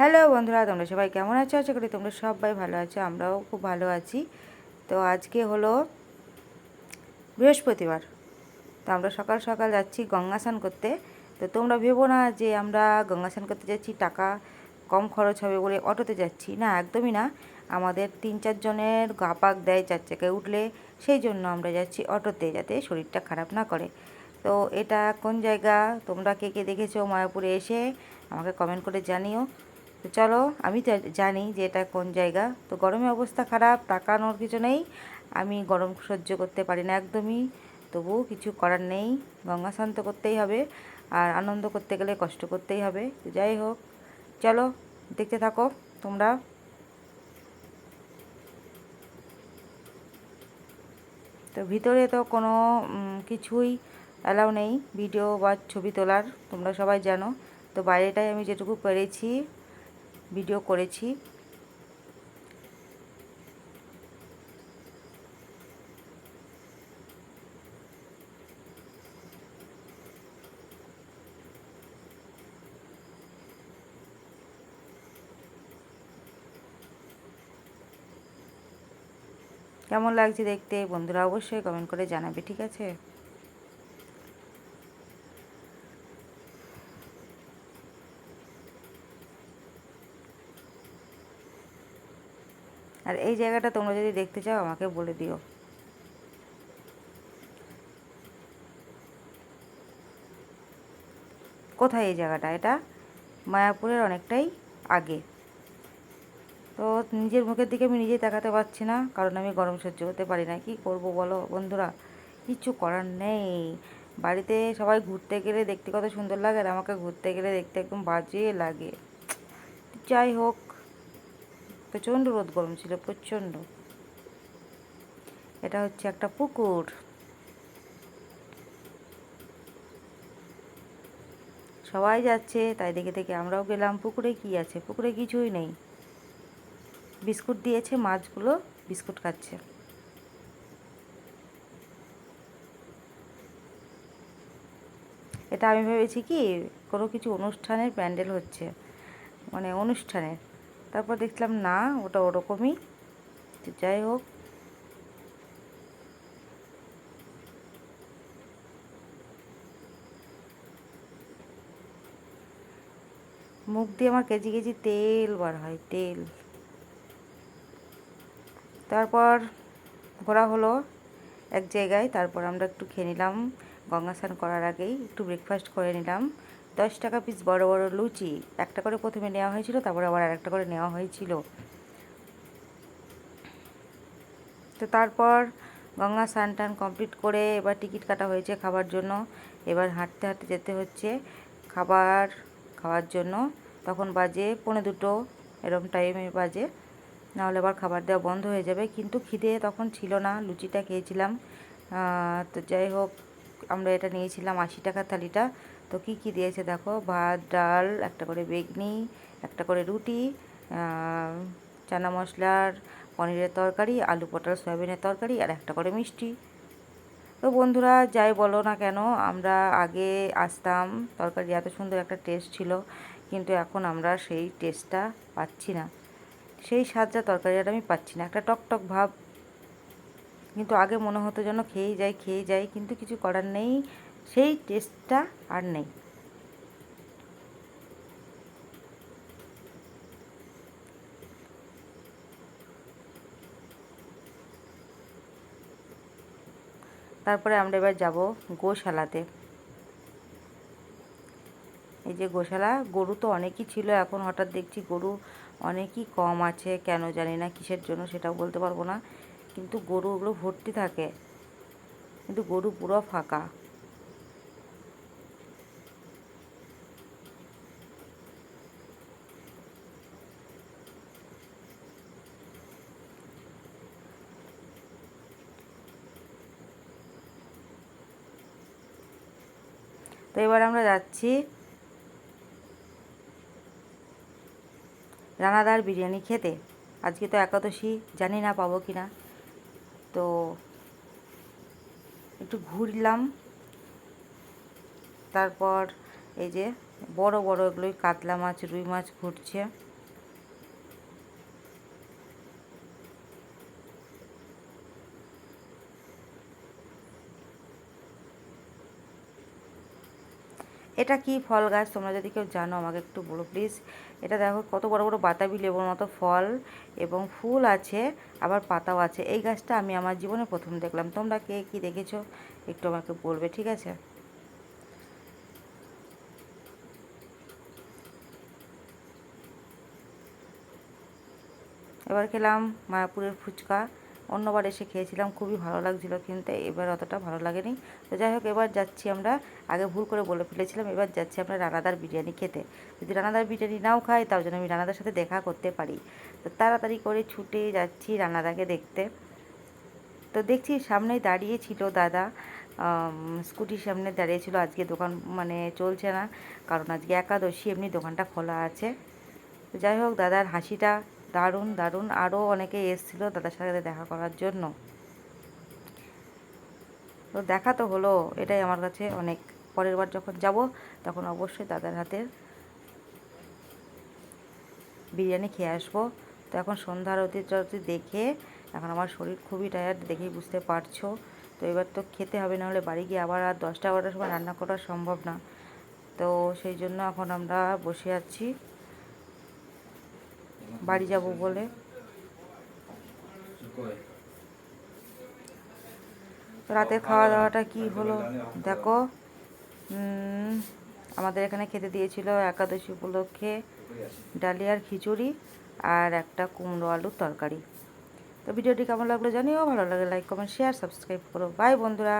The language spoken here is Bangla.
হ্যালো বন্ধুরা, তোমরা সবাই কেমন আছো? আশা করি তোমরা সবাই ভালো আছো, আমরাও খুব ভালো আছি। তো আজকে হলো বৃহস্পতিবার। তো আমরা সকাল সকাল যাচ্ছি গঙ্গা স্নান করতে। তো তোমরা ভেবো না যে আমরা গঙ্গা স্নান করতে যাচ্ছি, টাকা কম খরচ হবে বলে অটোতে যাচ্ছি। না, একদমই না। আমাদের তিন চারজনের গা পাক দেয়, চার চাকায় উঠলে। সেই জন্য আমরা যাচ্ছি অটোতে যাতে শরীরটা খারাপ না করে। তো এটা কোন জায়গা? তোমরা কে কে দেখেছ? মায়াপুরে এসে আমাকে কমেন্ট করে জানিও। তো চলো, আমি তো জানি যে এটা কোন জায়গা। তো গরমে অবস্থা খারাপ, তাকানোর কিছু নেই। আমি গরম সহ্য করতে পারি না একদমই। তবুও কিছু করার নেই। গঙ্গা শান্ত করতেই হবে। আর আনন্দ করতে গেলে কষ্ট করতেই হবে। তো যাই হোক, চলো, দেখতে থাকো তোমরা। তো ভিতরে তো কোনো কিছুই অ্যালাউ নেই। ভিডিও বা ছবি তোলার, তোমরা সবাই জানো। তো বাইরেটাই আমি যেটুকু পেরেছি। ভিডিও করেছি। কেমন লাগছে দেখতে? বন্ধুরা অবশ্যই কমেন্ট করে জানাবে ঠিক আছে? আর এই জায়গাটা তোমরা যদি দেখতে চাও, আমাকে বলে দিও। কোথায় এই জায়গাটা? এটা মায়াপুরের অনেকটাই আগে। তো নিজের মুখের দিকে আমি নিজেই তাকাতে পারছি না, কারণ আমি গরম সহ্য করতে পারি না। কি করব বলো বন্ধুরা? কিচ্ছু করার নেই। বাড়িতে সবাই ঘুরতে গেলে দেখতে কত সুন্দর লাগে, আর আমাকে ঘুরতে গেলে দেখতে একদম বাজে লাগে। যাই হোক প্রচণ্ড রোদ গরম ছিল, প্রচণ্ড। এটা হচ্ছে একটা পুকুর। সবাই যাচ্ছে, তাই দেখে দেখে আমরাও গেলাম। পুকুরে কি আছে? পুকুরে কিছুই নেই। বিস্কুট দিয়েছে, মাছগুলো বিস্কুট খাচ্ছে। এটা আমি ভেবেছি কি, কোনো কিছু অনুষ্ঠানের প্যান্ডেল হচ্ছে। মানে অনুষ্ঠানের। তারপর দেখলাম, না, ওটা ওরকমই। যাই হোক। মুখ দিয়ে আমার কেজি কেজি তেল বার হয়, তেল। তারপর ঘোরা হলো এক জায়গায়। তারপর আমরা একটু খেয়ে নিলাম। গঙ্গা স্নান করার আগেই একটু ব্রেকফাস্ট করে নিলাম। দশ টাকা পিস বড় বড় লুচি, একটা করে প্রথমে নেওয়া হয়েছিল, তারপরে আবার আর একটা করে নেওয়া হয়েছিল। তো তারপর গঙ্গা স্নান টান কমপ্লিট করে এবার টিকিট কাটা হয়েছে খাবার জন্য। এবার হাঁটতে হাঁটতে যেতে হচ্ছে খাবার, খাওয়ার জন্য। তখন বাজে পৌনে দুটো, এরম টাইমে বাজে। নাহলে আবার খাবার দেওয়া বন্ধ হয়ে যাবে। কিন্তু খিদে তখন ছিল না, লুচিটা খেয়েছিলাম। তো যাই হোক, আমরা এটা নিয়েছিলাম আশি টাকার থালিটা। তো কি কি দিয়েছে দেখো? ভাত, ডাল, একটা করে বেগনি, একটা করে রুটি চানা মশলার, পনিরের তরকারি, আলু পটল, সয়াবিনের তরকারি আর একটা করে মিষ্টি। তো বন্ধুরা, যাই বলো না কেন, আমরা আগে আসতাম তরকারি এত সুন্দর একটা টেস্ট ছিল, কিন্তু এখন আমরা সেই টেস্টটা পাচ্ছি না। সেই স্বাদটা তরকারিটা আমি পাচ্ছি না, একটা টক টক ভাব। কিন্তু আগে মনে হতো যেন খেয়েই যাই খেয়ে যাই, কিন্তু কিছু করার নেই। সেই টেস্টটা আর নেই। তারপরে আমরা এবার যাব গোশালাতে। এই যে গোশালা, গরু তো অনেকই ছিল, এখন হঠাৎ দেখছি গরু অনেকই কম আছে, কেন জানি না, কিসের জন্য সেটাও বলতে পারব না। কিন্তু গরুগুলো ভর্তি থাকে, কিন্তু গরু পুরো ফাঁকা। তো এবার আমরা যাচ্ছি রানাদার বিরিয়ানি খেতে। আজকে তো একাদশী, জানি না পাবো কি না তো একটু ঘুরলাম। তারপর এই যে বড় বড় এগুলোই কাতলা মাছ, রুই মাছ ঘুরছে। এটা কি ফল গাছ? তোমরা যদি কেউ জানো, আমাকে একটু বলো প্লিজ এটা দেখো কত বড় বড় বাতাবি লেবুর মতো ফল এবং ফুল আছে, আবার পাতাও আছে। এই গাছটা আমি আমার জীবনে প্রথম দেখলাম। তোমরা কে কি দেখেছ? একটু আমাকে বলবে, ঠিক আছে? এবার খেলাম মায়াপুরের ফুচকা। অন্যবার এসে খেয়েছিলাম, খুবই ভালো লাগছিল কিন্তু এবার অতটা ভালো লাগেনি। তো যাই হোক, এবার যাচ্ছি আমরা, আগে ভুল করে বলে ফেলেছিলাম, এবার যাচ্ছি আমরা রানাদার বিরিয়ানি খেতে। যদি রানাদার বিরিয়ানি নাও খাই তাও যেন আমি রানাদার সাথে দেখা করতে পারি। তো তাড়াতাড়ি করে ছুটে যাচ্ছি রানাদাকে দেখতে। তো দেখছি সামনেই দাঁড়িয়ে ছিল দাদা স্কুটির সামনে দাঁড়িয়ে ছিল, আজকে দোকান মানে চলছে না, কারণ আজকে একাদশী, এমনি দোকানটা খোলা আছে। যাই হোক, দাদার হাসিটা দারুণ দারুণ। আরও অনেকে এসেছিল দাদার সাথে দেখা করার জন্য। তো দেখা তো হলো, এটাই আমার কাছে অনেক। পরের বার যখন যাব, তখন অবশ্যই দাদার হাতের বিরিয়ানি খেয়ে আসব। তো এখন সন্ধ্যা আরতি দেখে, এখন আমার শরীর খুবই টায়ার্ড দেখেই বুঝতে পারছ। তো এবার তো খেতে হবে, নাহলে বাড়ি গিয়ে আবার আর দশটা বারোটার সময় রান্না করা সম্ভব না। তো সেই জন্য এখন আমরা বসে আছি। বাড়ি যাব বলে। তো রাতের খাওয়া দাওয়াটা কি হলো? দেখো। আমাদের এখানে খেতে দিয়েছিল একাদশী উপলক্ষে ডালিয়ার খিচুড়ি আর একটা কুমড়ো আলুর তরকারি। তো ভিডিওটি কেমন লাগল জানিও, ভালো লাগে লাইক কমেন্ট শেয়ার সাবস্ক্রাইব করো। বাই বন্ধুরা।